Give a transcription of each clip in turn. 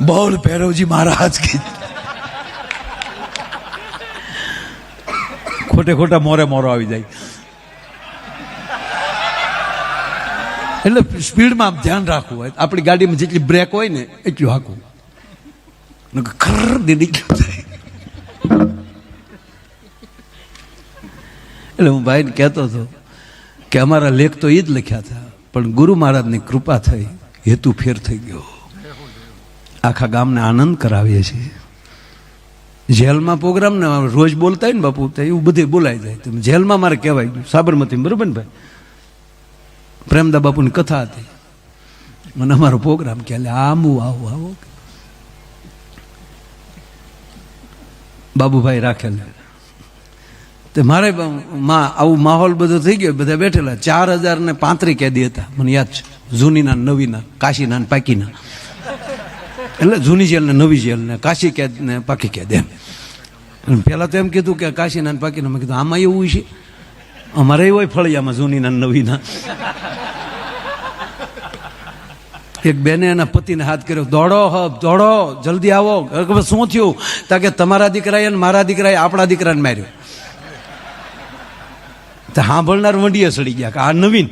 બોલ ભૈરવજી મહારાજ કી. ખોટે ખોટા મોરે મોરો આવી જાય. એટલે સ્પીડમાં ધ્યાન રાખવું હોય. આપણી ગાડીમાં જેટલી બ્રેક હોય ને, એટલું હાકવું. ખર દે જાય. એટલે હું ભાઈને કહેતો હતો કે અમારા લેખ તો એ જ લખ્યા હતા, પણ ગુરુ મહારાજની કૃપા થઈ, હેતુ ફેર થઈ ગયો. આખા ગામને આનંદ કરાવીએ છીએ. જેલમાં પ્રોગ્રામ ને રોજ બોલતા હોય ને બાપુ, તો એવું બધે બોલાઈ જાય. જેલમાં મારે કહેવાય સાબરમતી બરોબર ને ભાઈ? પ્રેમદા બાપુની કથા હતી. મને અમારો પ્રોગ્રામ કે આમું આવું આવું બાબુભાઈ રાખેલ. તે મારે માં, આવું માહોલ બધો થઈ ગયો, બધા બેઠેલા. ચાર હજાર ને પાંત્રી કેદી હતા. મને યાદ છે. જૂનીના, નવીના, કાશીના પાકીના. એટલે જૂની જેલ ને નવી જેલ ને કાશી કેદ ને પાકી કેદ એમ. પહેલાં તો એમ કીધું કે કાશીના પાકીને મેં કીધું, આમાં એવું છે? અમારે હોય ફળિયામાં જૂનીના નવીના એક બેને એના પતિને હાથ કર્યો, દોડો હબ, દોડો, જલ્દી આવો. શું થયું? તા કે, તમારા દીકરાએ અને મારા દીકરાએ આપણા દીકરાને માર્યો. તો સાંભળનાર વંડીએ સડી ગયા કે, આ નવીન.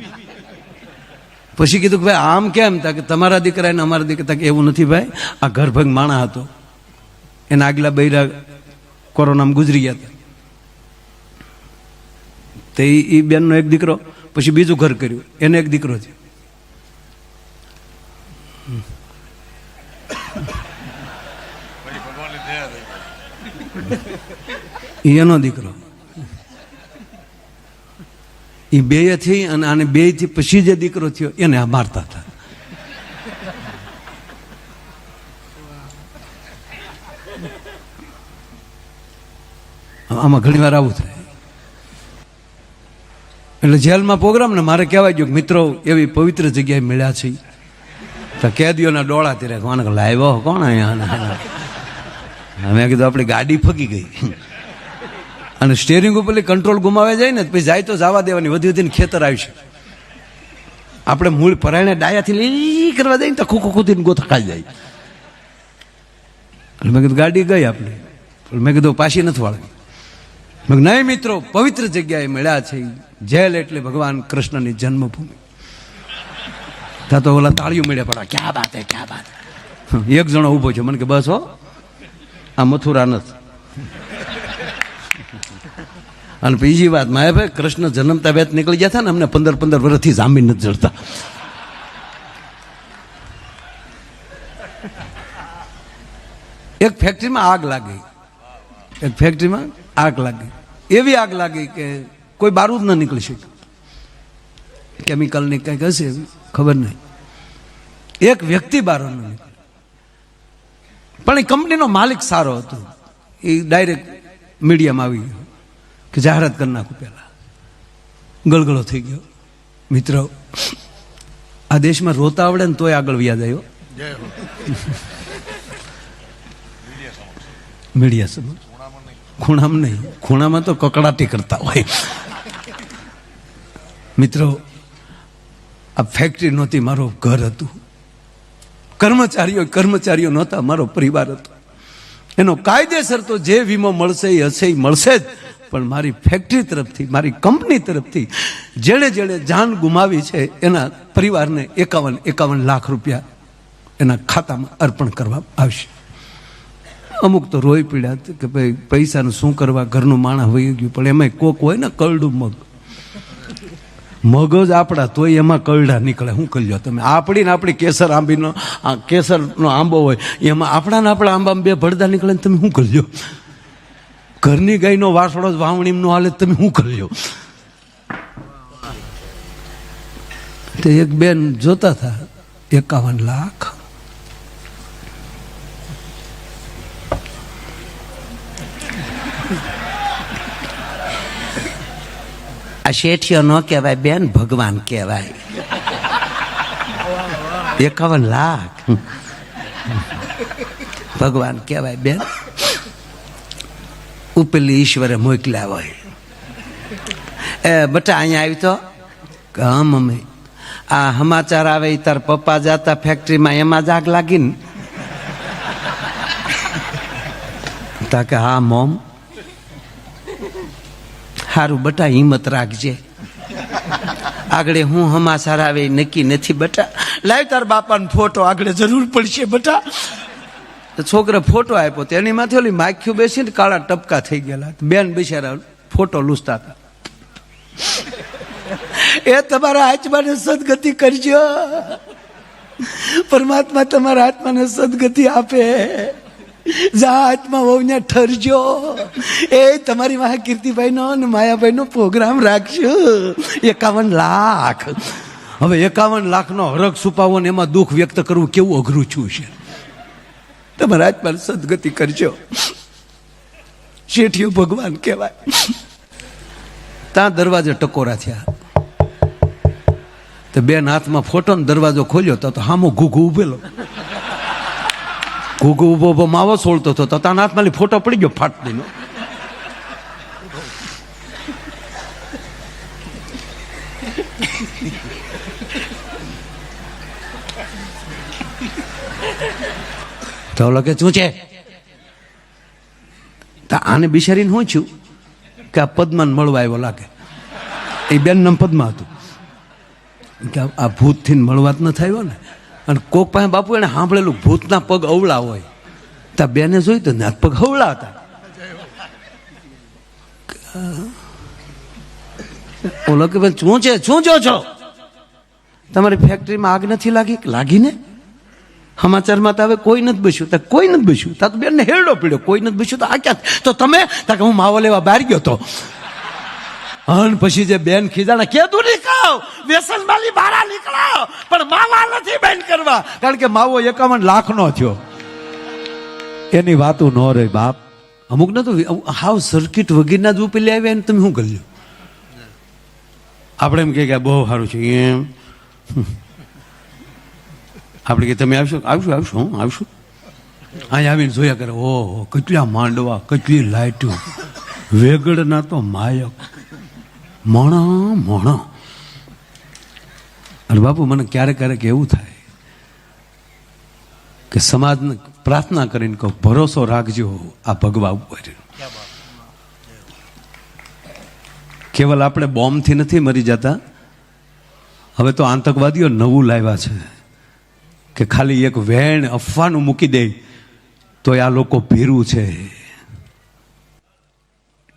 પછી કીધું કે ભાઈ, આમ કેમ? તા કે તમારા દીકરા ને અમારા દીકરા કે એવું નથી ભાઈ, આ ઘરભંગ માણા હતો. એના આગલા બૈરા કોરોનામાં ગુજરી ગયા હતા. તે એ બેનનો એક દીકરો, પછી બીજું ઘર કર્યું. એને એક દીકરો થયો. એનો દીકરો. એ બેથી અને આને બેથી પછી જે દીકરો થયો, એને આ મારતા હતા. આમાં ઘણી વાર આવું થાય. એટલે જેલમાં પ્રોગ્રામ ને મારે કહેવાય ગયું મિત્રો, એવી પવિત્ર જગ્યાએ મળ્યા છે. તો કેદીઓના ડોળા તીરે કોને લાવ્યો કોણ અહીંયા? મેં કીધું આપણી ગાડી ફકી ગઈ. અને સ્ટેરિંગ ઉપર કંટ્રોલ ગુમાવે જાય ને, પછી જાય તો જવા દેવાની. વધી વધીને ખેતર છે આપણે મૂળ પરાયણે ડાયાથી લઈ કરવા જાય ને તો ખૂખું ખુદીને ગોથા ખાઈ જાય. એટલે મેં કીધું, ગાડી ગઈ આપણે. પણ મેં કીધું, પાછી નથી વાળવી મેં નહીં મિત્રો, પવિત્ર જગ્યાએ મળ્યા છે. જેલ એટલે ભગવાન કૃષ્ણની જન્મભૂમિ. ત્યાં તો ઓલા તાળીઓ મળ્યા પડા ક્યાં બાત હે, ક્યાં હે. એક જણો ઊભો છે. મને કે, બસ હો. આ મથુરા નથી. અને બીજી વાત માયા ભાઈ કૃષ્ણ જન્મતા વેત નીકળી ગયા હતા ને, અમને પંદર પંદર વર્ષથી જામીન નથી જડતા. એક ફેક્ટરીમાં આગ લાગી. એક ફેક્ટરીમાં આગ લાગી. એવી આગ લાગી કે કોઈ બારૂદ ન નીકળી શક્યું કેમિકલની કંઈક હશે ખબર નહીં. એક વ્યક્તિ બહાર ન નીકળી. પણ એ કંપનીનો માલિક સારો હતો. એ ડાયરેક્ટ મીડિયામાં આવી ગયો. કે જાહેરાત કરી નાખું પહેલાં. ગળગળો થઈ ગયો. મિત્રો, આ દેશમાં રોતા આવડે ને તોય આગળ વ્યાજ આવ્યો મીડિયા સમજ ખૂણામાં નહીં. ખૂણામાં તો કકડાટી કરતા હોય. મિત્રો, આ ફેક્ટરી નહોતી, મારું ઘર હતું. કર્મચારીઓ કર્મચારીઓ નહોતા, મારો પરિવાર હતો. એનો કાયદેસર તો જે વીમો મળશે એ હશે, એ મળશે જ. પણ મારી ફેક્ટરી તરફથી, મારી કંપની તરફથી જેણે જેણે જાન ગુમાવી છે, એના પરિવારને એકાવન એકાવન લાખ રૂપિયા એના ખાતામાં અર્પણ કરવા આવશે. અમુક તો રોઈ પીડ્યા કે ભાઈ પૈસાનું શું કરવા, ઘરનું માણસ વહી ગયું, પણ એમાંય કોક હોય ને કરડું મગ. મગજ આપણા, તોય એમાં કરડા નીકળે. શું કરી લો તમે, આપણી ને આપણી કેસર આંબીનો, આ કેસરનો આંબો હોય, એમાં આપણા ને આપણા આંબામાં બે ભડદા નીકળે ને તમે શું કરી લો ઘરની ગાયનો વાસળો જ વાવણીનો હાલે તમે શું કર્યો? તે એક બેન જોતા હતા, એકાવન લાખ. આ શેઠિયો ન કહેવાય, બેન ભગવાન કહેવાય. એકાવન લાખ. ભગવાન કહેવાય, બેન. ઉપેલી ઈશ્વરે મોકલ્યા હોય. એ બટા, અહીંયા આવી તો? કે હા, મમ્મી. આ સમાચાર આવે તાર પપ્પા જાતા ફેક્ટરીમાં એમાં જ આગ લાગી ને? તા હા, મોમ. સારું બટા, હિંમત રાખજે. આગળ હું હમાસાર આવે નક્કી નથી બટા. લાવ તાર બાપાનો ફોટો આગળ જરૂર પડશે બટા. છોકરા ફોટો આપ્યો તો એની માથે ઓલી માખ્યું બેસીને કાળા ટપકા થઈ ગયેલા બેન બિચારા ફોટો લૂસતા હતા. એ તમારા આત્માને સદગતિ કરજો. પરમાત્મા તમારા આત્માને સદગતિ આપે. જા આત્મા વહુને ઠરજો. એ તમારી વાહ કીર્તિભાઈ નો અને માયાભાઈ નો પ્રોગ્રામ રાખજો. એકાવન લાખ. હવે એકાવન લાખનો હરખ છુપાવો ને એમાં દુઃખ વ્યક્ત કરવું કેવું અઘરું છું, છે. તમારા આત્માને સદગતિ કરજો. શેઠિયો ભગવાન કહેવાય. ત્યાં દરવાજે ટકોરા થયા. તો બેન હાથમાં ફોટો ને દરવાજો ખોલ્યો તો હામો ઘૂઘું ઉભેલો. ઘૂઘું ઊભો ઊભો માવો સોળતો હતો તો તાના હાથમાં ફોટો પડી ગયો ફાટલીનો. તો કે શું છે? તો આને બિચારીને શું છું કે આ પદ્માને મળવા આવ્યો લાગે. એ બેન નામ પદ્મા હતું. કે આ ભૂતથી મળવા જ ન થયો ને અને કોક પાસે બાપુ એને સાંભળેલું, ભૂતના પગ અવળા હોય. ત્યાં બેને જોઈ તો ના પગ અવળા હતા. ઓલો કે ભાઈ, શું છે? શું જો છો? તમારી ફેક્ટરીમાં આગ નથી લાગી? લાગી ને? સમાચારમાં તો હવે કોઈ નથી બસ્યું. તો કોઈ નથી બસ્યું. તા તો બેનને હેરડો પીડ્યો. કોઈ નથી બસ્યું તો આ ક્યાં તો તમે તા કે હું માવો લેવા બહાર ગયો તો. અને પછી જે બેન ખીજાણા કેદું નીકળો? વ્યસન માલી બારા નીકળો. પણ માવા નથી બેન કરવા. કારણ કે માવો એકાવન લાખનો થયો. એની વાતો ન રહી, બાપ. અમુક ના તો હાવ સર્કિટ વગેરેના જ ઉપેલી આવ્યા એને તમે શું કર્યું? આપણે એમ કે બહુ સારું છે. એમ. આપણે કે તમે આવશો? આવશું આવશું, હું, આવશું. અહીંયા આવીને જોયા કરે, ઓહો, કેટલા માંડવા, કેટલી લાઇટો વેગડના તો માયક. મણા મણા. અને બાપુ, મને ક્યારેક ક્યારેક એવું થાય કે સમાજને પ્રાર્થના કરીને કહું, ભરોસો રાખજો, આ ભગવા ઉપર. કેવલ આપણે બોમ્બથી નથી મરી જતા. હવે તો આતંકવાદીઓ નવું લાવ્યા છે. કે ખાલી એક વેણ અફવાનું મૂકી દે તો આ લોકો ભીરું છે.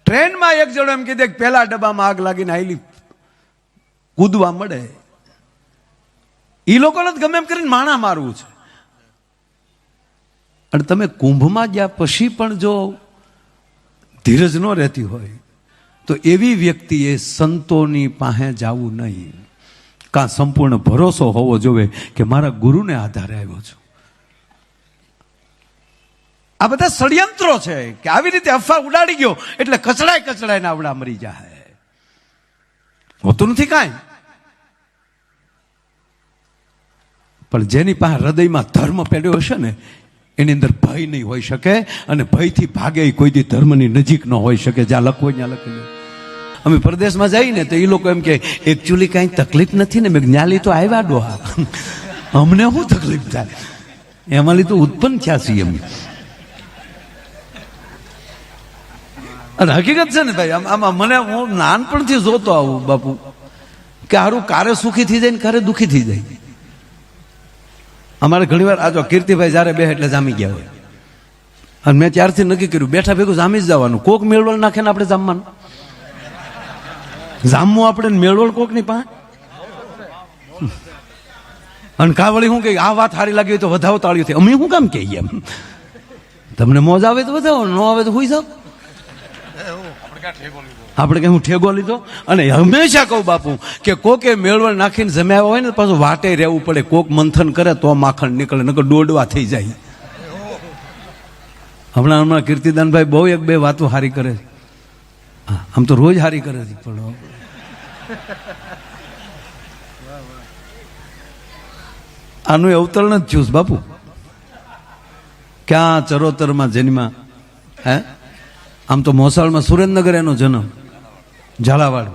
ટ્રેનમાં એક જણો એમ કીધે કે પહેલા ડબ્બામાં આગ લાગીને આવેલી કૂદવા મળે. એ લોકોને જ ગમે એમ કરીને માણા મારવું છે. અને તમે કુંભમાં ગયા પછી પણ જો ધીરજ ન રહેતી હોય તો એવી વ્યક્તિએ સંતોની પાસે જવું નહીં. કાં સંપૂર્ણ ભરોસો હોવો જોઈએ કે મારા ગુરુને આધારે આવ્યો છું. આ બધા ષડયંત્રો છે કે આવી રીતે અફવા ઉડાડી ગયો એટલે કચડાય કચડાય આવડા મરી જાય હોતું નથી કાંઈ? પણ જેની પાસે હૃદયમાં ધર્મ પેડ્યો હશે ને, એની અંદર ભય નહીં હોઈ શકે અને ભયથી ભાગે કોઈ દી ધર્મની નજીક ન હોઈ શકે, જ્યાં લખવો ત્યાં લખી અમે પરદેશમાં જઈએ ને તો એ લોકો એમ કે એકચ્યુઅલી કાંઈ તકલીફ નથી ને? મેં જ્ઞાલી તો આવ્યા ડોહા અમને શું તકલીફ થાય? એમાં તો ઉત્પન્ન થયા છીએ અમે. અને હકીકત છે ને ભાઈ, આમ મને હું નાનપણથી જોતો આવું બાપુ, કે હારું કારે સુખી થઈ જાય ને કારે દુખી થઈ જાય. અમારે ઘણીવાર આ જો કીર્તિભાઈ જ્યારે બે એટલે જામી ગયા હોય. અને મેં ત્યારથી નક્કી કર્યું, બેઠા ભેગું જામી જ જવાનું. કોક મેળવણ નાખે ને આપણે જામવાનું. જામવું આપણે ને મેળવળ કોકની પાસે? અને કાવળી શું કે આ વાત સારી લાગી હોય તો વધાવો તાળ્યું થઈ. અમે હું કામ કહીએ એમ? તમને મોજ આવે તો વધાવો ન આવે તો હોઈ જાવ. આપણે કે હું ઠેગો લીધો? અને હંમેશા કહું બાપુ કે કોકે મેળવણ નાખીને જમ્યા હોય ને પાછું વાટે રહેવું પડે. કોક મંથન કરે તો માખણ નીકળે નકર દોડવા થઈ જાય. હમણાં હમણાં કીર્તિદાનભાઈ બહુ એક બે વાતો હારી કરે છે. હા, આમ તો રોજ હારી કરે છે પણ આનું અવતરણ જ થયું બાપુ. ક્યાં ચરોતરમાં જન્મા, હે? આમ તો મોસાળમાં સુરેન્દ્રનગર એનો જન્મ ઝાલાવાડ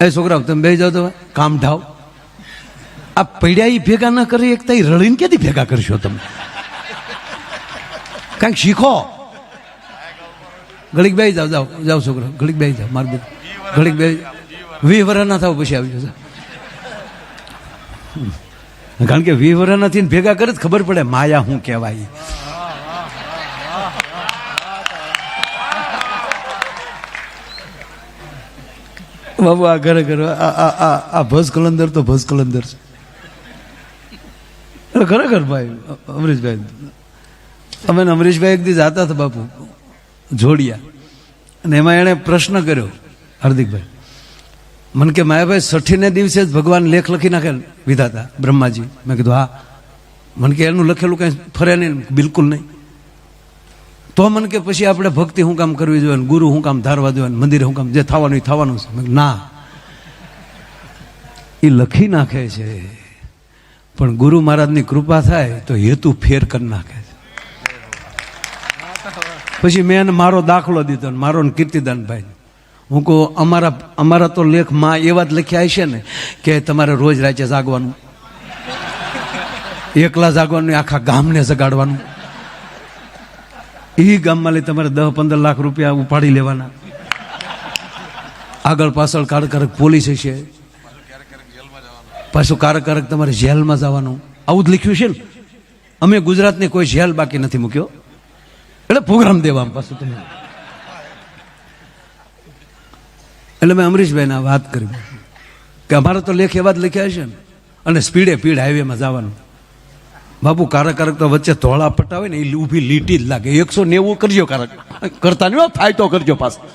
એ છોકરાઓ, તમે બે જાઓ તો કામ ઢાવ આ પૈડ્યા એ ભેગા ન કરી એક તઈ રળીને ક્યાંથી ભેગા કરશો તમે? કાંઈક શીખો. ઘડીક બે જાઓ જાઓ જાઓ છોકરા ઘડીક બે જાઓ, માર ગળીક બે વીસ વર્ષ ના થાવ પછી આવી જશે. કારણ કે વીસ વર્ષ નથી ભેગા કરે ખબર પડે માયા શું કહેવાય. બાબુ, આ ઘરે ઘરે, આ ભસ કલંદર તો ભસ કલંદર છે. ખરેખર ભાઈ, અમરીશભાઈ, અમે અમરીશભાઈ એક દી હતા બાપુ, જોડિયા. અને એમાં એણે પ્રશ્ન કર્યો, હાર્દિકભાઈ. મને કે માયાભાઈ છઠ્ઠીને દિવસે જ ભગવાન લેખ લખી નાખે વિધાતા, બ્રહ્માજી. મેં કીધું, હા. મને કે એનું લખેલું કંઈ ફરે નહીં, બિલકુલ નહીં. તો મને કે પછી આપણે ભક્તિ શું કામ કરવી જોઈએ ગુરુ શું કામ ધારવા જોઈએ મંદિર શું કામ જે થવાનું એ થવાનું છે. ના. એ લખી નાખે છે. પણ ગુરુ મહારાજની કૃપા થાય તો હેતુ ફેર કરી નાખે છે. પછી મેં એને મારો દાખલો દીધો મારો કીર્તિદાનભાઈ હું કહું, અમારા અમારા તો લેખમાં એવા જ લખ્યા છે ને કે તમારે રોજ રાતે જાગવાનું. એકલા જાગવાનું, આખા ગામને જગાડવાનું. એ ગામમાં લઈ તમારે દસ પંદર લાખ રૂપિયા ઉપાડી લેવાના. આગળ પાછળ કારક કારક પોલીસ હશે. પાછું કારક કારક તમારે જેલમાં જવાનું. આવું જ લખ્યું છે ને. અમે ગુજરાતની કોઈ જેલ બાકી નથી મૂક્યો. એટલે પ્રોગ્રામ દેવા પાછું તમે. એટલે મેં અમરીશભાઈને વાત કરી. કે અમારે તો લેખ એવા જ લખ્યા છે ને. અને સ્પીડે પીડ હાઈવેમાં જવાનું. બાપુ, કારક કારક તો વચ્ચે ધોળા પટ્ટા હોય ને, એ ઊભી લીટી જ લાગે. એકસો નેવું કરજો કારક. કરતા નહીં ફાયદો કરજો પાછો.